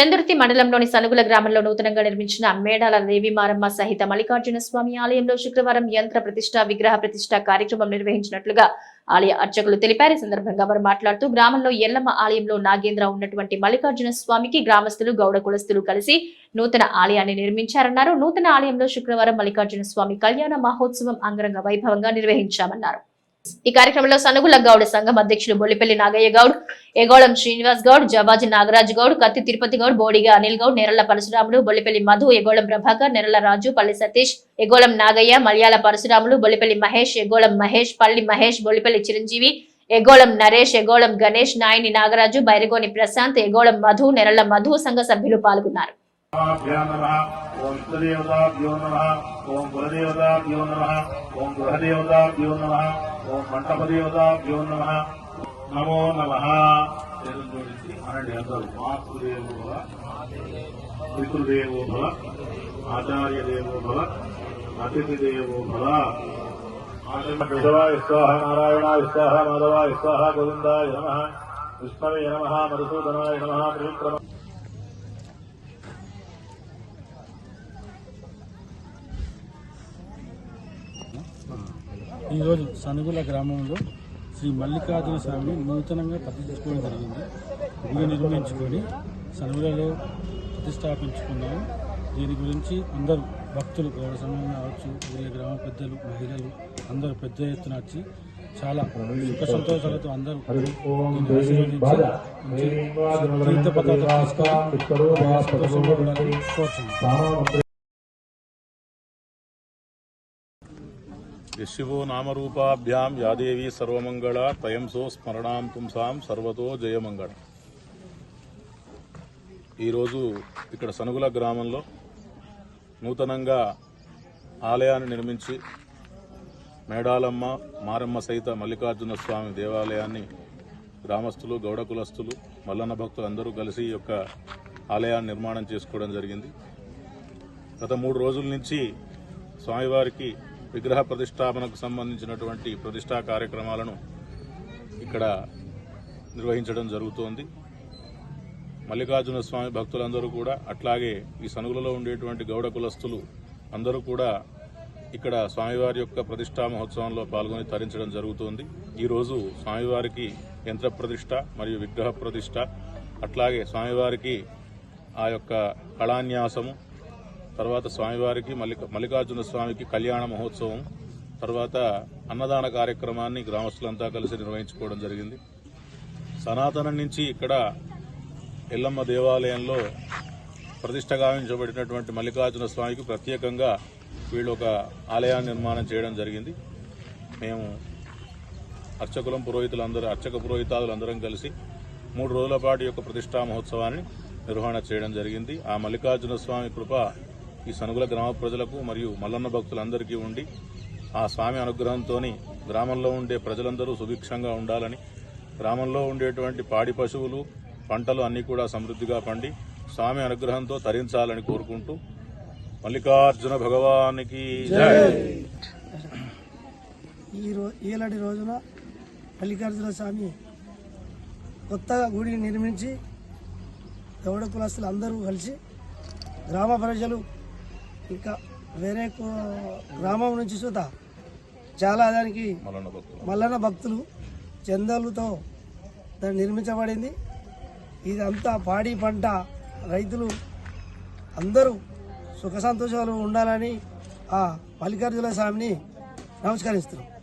చందుర్తి మండలంలోని సనుగుల గ్రామంలో నూతనంగా నిర్మించిన మేడాల దేవి మారమ్మ సహిత మల్లికార్జున స్వామి ఆలయంలో శుక్రవారం యంత్ర ప్రతిష్ట విగ్రహ ప్రతిష్ట కార్యక్రమం నిర్వహించినట్లుగా ఆలయ అర్చకులు తెలిపారు. ఈ సందర్భంగా వారు మాట్లాడుతూ గ్రామంలో ఎల్లమ్మ ఆలయంలో నాగేంద్ర ఉన్నటువంటి మల్లికార్జున స్వామికి గ్రామస్తులు గౌడ కులస్తులు కలిసి నూతన ఆలయాన్ని నిర్మించారన్నారు. నూతన ఆలయంలో శుక్రవారం మల్లికార్జున స్వామి కళ్యాణ మహోత్సవం అంగరంగ వైభవంగా నిర్వహించామన్నారు. ఈ కార్యక్రమంలో సనుగుల గౌడ్ సంఘం అధ్యక్షులు బొల్లిపల్లి నాగయ్య గౌడ్ ఎగోళం శ్రీనివాస్ గౌడ్ జవాజి నాగరాజు గౌడ్ కత్తి తిరుపతి గౌడ్ బోడిగా అనిల్ గౌడ్ నెరళ్ళ పరశురాములు బొల్లిపల్లి మధు ఎగోళం ప్రభాకర్ నెరళ్ళ రాజు పల్లి సతీష్ ఎగోళం నాగయ్య మలయాళ పరశురాములు బొల్లిపల్లి మహేష్ ఎగోళం మహేష్ పల్లి మహేష్ బొల్లిపల్లి చిరంజీవి ఎగోళం నరేష్ ఎగోళం గణేష్ నాయని నాగరాజు బైరగోని ప్రశాంత్ ఎగోళం మధు నెరళ్ళ మధు సంఘ సభ్యులు పాల్గొన్నారు. ఓం ఇష్టదేవతాభ్యో నమ ఓం కులదేవతాభ్యో నమ ఓం గృహదేవతాభ్యో నమ ఓం మంటపదేవతాభ్యో నమ. నమో నమ. జోడించి అనండి అందరూ మాతృదేవో భవ పితృదేవో భవ ఆచార్య దేవో భవ అతిథి దేవో భవ. మాధవాయ స్వాహ నారాయణాయ స్వాహ మాధవాయ స్వాహ గోవిందాయ నమ. విష్ణవే నమ మధుసూదనాయ నమ త్రివిక్రమ ఈరోజు సనుగుల గ్రామంలో శ్రీ మల్లికార్జున స్వామిని నూతనంగా ప్రతిష్ఠించుకోవడం జరిగింది. గుడి నిర్మించుకొని సనుగులలో ప్రతిష్టాపించుకున్నాము. దీని గురించి అందరూ భక్తులు గౌడ సమయం కావచ్చు ఊళ్ళ గ్రామ పెద్దలు మహిళలు అందరూ పెద్ద ఎత్తున వచ్చి చాలా సుఖ సంతోషాలతో అందరూ దీన్ని ఆశీర్వదించి మంచి తీర్థ పదార్థాలు తీసుకొని సంతోషంగా ఉండాలని కోరుతున్నాను యశివో నామరూపాభ్యాం యాదేవి సర్వమంగళ తయంసో స్మరణాం పుంసాం సర్వతో జయమంగళ. ఈరోజు ఇక్కడ సనుగుల గ్రామంలో నూతనంగా ఆలయాన్ని నిర్మించి మేడాలమ్మ మారమ్మ సహిత మల్లికార్జున స్వామి దేవాలయాన్ని గ్రామస్తులు గౌడ కులస్తులు మల్లన్న భక్తులు అందరూ కలిసి ఈ యొక్క ఆలయాన్ని నిర్మాణం చేసుకోవడం జరిగింది. గత మూడు రోజుల నుంచి స్వామివారికి విగ్రహ ప్రతిష్టాపనకు సంబంధించినటువంటి ప్రతిష్టా కార్యక్రమాలను ఇక్కడ నిర్వహించడం జరుగుతోంది. మల్లికార్జున స్వామి భక్తులందరూ కూడా అట్లాగే ఈ సనుగులలో ఉండేటువంటి గౌడ కులస్తులు అందరూ కూడా ఇక్కడ స్వామివారి యొక్క ప్రతిష్టా మహోత్సవంలో పాల్గొని తరించడం జరుగుతోంది. ఈరోజు స్వామివారికి యంత్ర ప్రతిష్ట మరియు విగ్రహ ప్రతిష్ట అట్లాగే స్వామివారికి ఆ యొక్క కళాన్యాసము తర్వాత స్వామివారికి మల్లిక మల్లికార్జున స్వామికి కళ్యాణ మహోత్సవం తర్వాత అన్నదాన కార్యక్రమాన్ని గ్రామస్తులంతా కలిసి నిర్వహించుకోవడం జరిగింది. సనాతనం నుంచి ఇక్కడ ఎల్లమ్మ దేవాలయంలో ప్రతిష్ట గావించబడినటువంటి మల్లికార్జున స్వామికి ప్రత్యేకంగా వీళ్ళు ఒక ఆలయాన్ని నిర్మాణం చేయడం జరిగింది. మేము అర్చకులం పురోహితులందరూ అర్చక పురోహితాదులందరం కలిసి మూడు రోజుల పాటు యొక్క ప్రతిష్టా మహోత్సవాన్ని నిర్వహణ చేయడం జరిగింది. ఆ మల్లికార్జున స్వామి కృప ఈ సనుగుల గ్రామ ప్రజలకు మరియు మల్లన్న భక్తులందరికీ ఉండి ఆ స్వామి అనుగ్రహంతో గ్రామంలో ఉండే ప్రజలందరూ సుభిక్షంగా ఉండాలని గ్రామంలో ఉండేటువంటి పాడి పశువులు పంటలు అన్నీ కూడా సమృద్ధిగా పండి స్వామి అనుగ్రహంతో తరించాలని కోరుకుంటూ మల్లికార్జున భగవానికి ఈ ఈలాంటి రోజున మల్లికార్జున స్వామి కొత్తగా గుడి నిర్మించి గౌడ కులస్తులు అందరూ కలిసి గ్రామ ప్రజలు ఇంకా వేరే గ్రామం నుంచి చూత చాలా దానికి మల్లన్న భక్తులు. చందాలతో దాన్ని నిర్మించబడింది. ఇదంతా పాడి పంట. రైతులు అందరూ సుఖ సంతోషాలు ఉండాలని ఆ మల్లికార్జున స్వామిని నమస్కరిస్తున్నాం.